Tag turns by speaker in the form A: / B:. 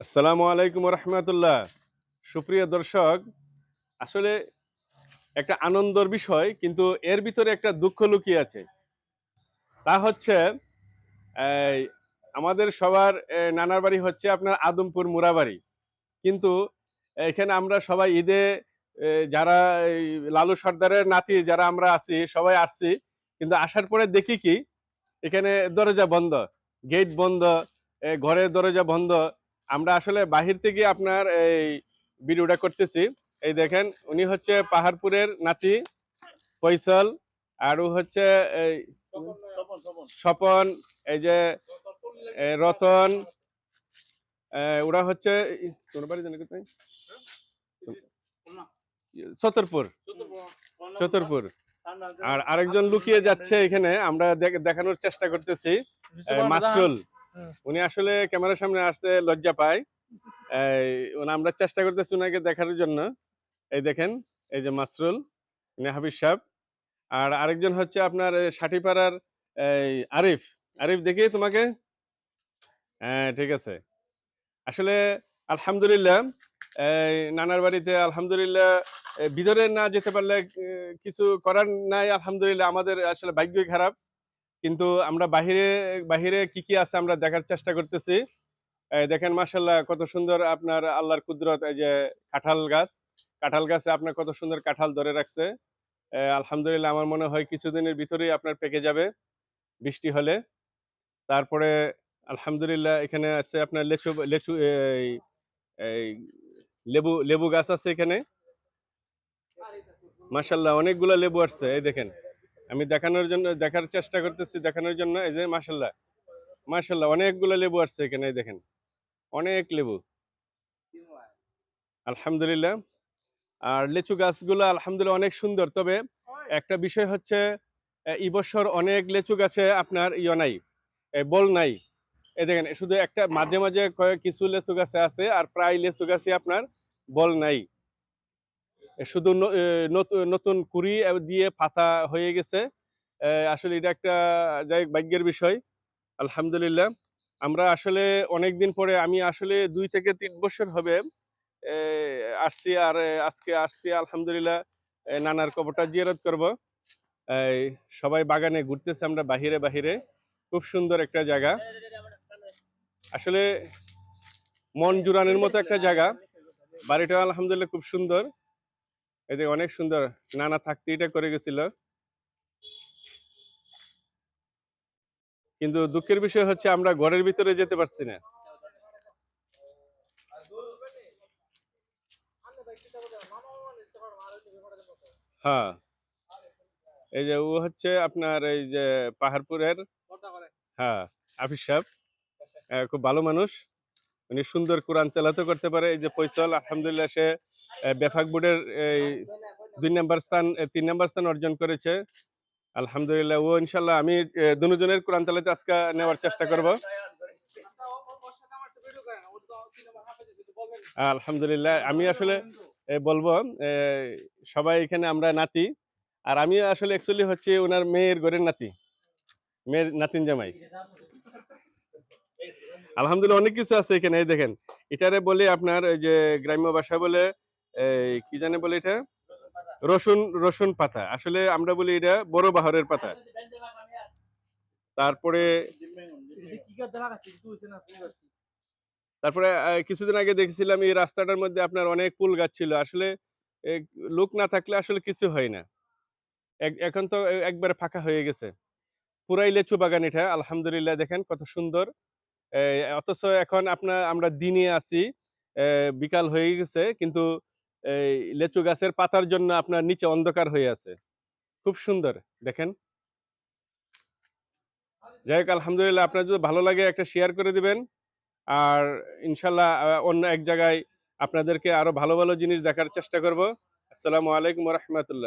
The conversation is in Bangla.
A: আসসালামু আলাইকুম রহমতুল্লাহ সুপ্রিয় দর্শক, আসলে একটা আনন্দর বিষয়, কিন্তু এর ভিতরে একটা দুঃখ লুকিয়ে আছে। তা হচ্ছে আমাদের সবার নানার বাড়ি হচ্ছে আপনার আদমপুর মুরাবাড়ি কিন্তু এখানে আমরা সবাই ঈদে যারা লালু সর্দারের নাতি, যারা আমরা আছি, সবাই আসছি। কিন্তু আসার পরে দেখি কি, এখানে দরজা বন্ধ, গেট বন্ধ ঘরের দরজা বন্ধ। আমরা আসলে বাহির থেকে আপনার এই ভিডিওটা করতেছি। এই দেখেন উনি হচ্ছে পাহাড়পুরের নাতি ফৈসল আর হচ্ছে এই স্বপন এই যে রতন ওরা হচ্ছে কোন বাড়ি ছতরপুর চতুরপুর। আর আরেকজন লুকিয়ে যাচ্ছে এখানে আমরা দেখ- দেখানোর চেষ্টা করতেছি এ, মাসরুল। উনি আসলে ক্যামেরার সামনে আসতে লজ্জা পায়। এই, আমরা চেষ্টা করতেছি ওনাকে দেখার জন্য। এই দেখেন এই যে মাসরুল উনি হাফিজ সাহেব। আর আরেকজন হচ্ছে আপনার এই সাটিপাড়ার এই আরিফ। আরিফ দেখি তোমাকে? হ্যাঁ ঠিক আছে। আসলে আলহামদুলিল্লাহ নানার বাড়িতে আলহামদুলিল্লাহ ভিতরে না যেতে পারলে কিছু করার নাই আলহামদুলিল্লাহ। আমাদের আসলে ভাগ্যই খারাপ। কিন্তু আমরা বাহিরে বাহিরে কি কি আছে আমরা দেখার চেষ্টা করতেছি। দেখেন মাসাল্লাহ কত সুন্দর আপনার আল্লাহর কুদরত, এই যে কাঁঠাল গাছ। কাঁঠাল গাছে আপনার কত সুন্দর কাঁঠাল ধরে রাখছে। আলহামদুলিল্লাহ আমার মনে হয় কিছুদিনের ভিতরেই আপনার পেকে যাবে বৃষ্টি হলে। তারপরে আলহামদুলিল্লাহ এখানে আছে আপনার লেচু লেচু এই লেবু লেবু গাছ আছে এখানে। মাসাল্লাহ অনেকগুলো লেবু আসছে, এই দেখেন। আমি দেখানোর জন্য দেখার চেষ্টা করতেছি দেখানোর জন্য। এই যে মাসাল্লাহ মাসাল্লাহ অনেকগুলো লেবু আসছে এখানে দেখেন। অনেক লেবু। আলহামদুলিল্লাহ। আর লিচু গাছগুলো আলহামদুলিল্লাহ অনেক সুন্দর। তবে একটা বিষয় হচ্ছে এই বছর অনেক লেচু গাছে আপনার ইয়ে নাই বল নাই। এই দেখেন শুধু একটা মাঝে মাঝে কিছু লেচু গাছে আছে আর প্রায় লেচু গাছে আপনার বল নাই। এ, শুধু নতুন কুড়ি দিয়ে পাতা হয়ে গেছে। আসলে এটা একটা, যাই ভাগ্যের বিষয়। আলহামদুলিল্লাহ। আমরা আসলে অনেক দিন পরে, আমি আসলে দুই থেকে তিন বছর হবে আসছি আর আজকে আসছি, আলহামদুলিল্লাহ নানার কবরটা জিয়ারত করব। সবাই বাগানে ঘুরতেছে আমরা বাহিরে বাহিরে। খুব সুন্দর একটা জায়গা। আসলে মন জুড়ানোর মতো একটা জায়গা। বাড়িটা আলহামদুলিল্লাহ খুব সুন্দর। এতে অনেক সুন্দর নানা থাকতে এটা করে গেছিল। কিন্তু দুঃখের বিষয় হচ্ছে আমরা ঘরের ভিতরে যেতে পারছি না। হ্যাঁ। এই যে ও হচ্ছে আপনার এই যে পাহাড়পুরের হ্যাঁ আফিস সাহেব। খুব ভালো মানুষ। উনি সুন্দর কোরআন তেলাতো করতে পারে। এই যে ফৈসল আলহামদুলিল্লাহ, সে বেফাক বোর্ডের দুই নাম্বার স্থান তিন নাম্বার স্থান অর্জন করেছে। আলহামদুলিল্লাহ, ও ইনশাল্লাহ আমি দুজনের কোরআন তেলাতে আজকে নেওয়ার চেষ্টা করব। আলহামদুলিল্লাহ, আমি আসলে বলব সবাই এখানে আমরা নাতি, আর আমি আসলে অ্যাকচুয়ালি হচ্ছে ওনার মেয়ের ঘরের নাতি, মেয়ের নাতিন জামাই। আলহামদুলিল্লাহ, অনেক কিছু আছে এখানে দেখেন। এটারে বলে আপনার যে গ্রাম্য ভাষা বলে এই, কি জানে বলে এটা? রসুন রসুন পাতা। আসলে আমরা বলি এটা বড় বাহরের পাতা। তারপরে তারপরে কিছুদিন আগে দেখেছিলাম এই রাস্তাটার মধ্যে আপনার অনেক ফুল গাছ ছিল। আসলে লোক না থাকলে আসলে কিছু হয় না। এখন তো একবারে ফাঁকা হয়ে গেছে। পুরাই লেচু বাগান এটা, আলহামদুলিল্লাহ। দেখেন কত সুন্দর। অথচ এখন আপনার আমরা দিনে আছি বিকাল হয়ে গেছে, কিন্তু এই লেচু গাছের পাতার জন্য আপনার নিচে অন্ধকার হয়ে আছে। খুব সুন্দর, দেখেন। যাই হোক, আলহামদুলিল্লাহ, আপনার যদি ভালো লাগে একটা শেয়ার করে দিবেন। আর ইনশাল্লাহ অন্য এক জায়গায় আপনাদেরকে আরও ভালো ভালো জিনিস দেখার চেষ্টা করব। আসসালামু আলাইকুম রহমতুল্লাহ।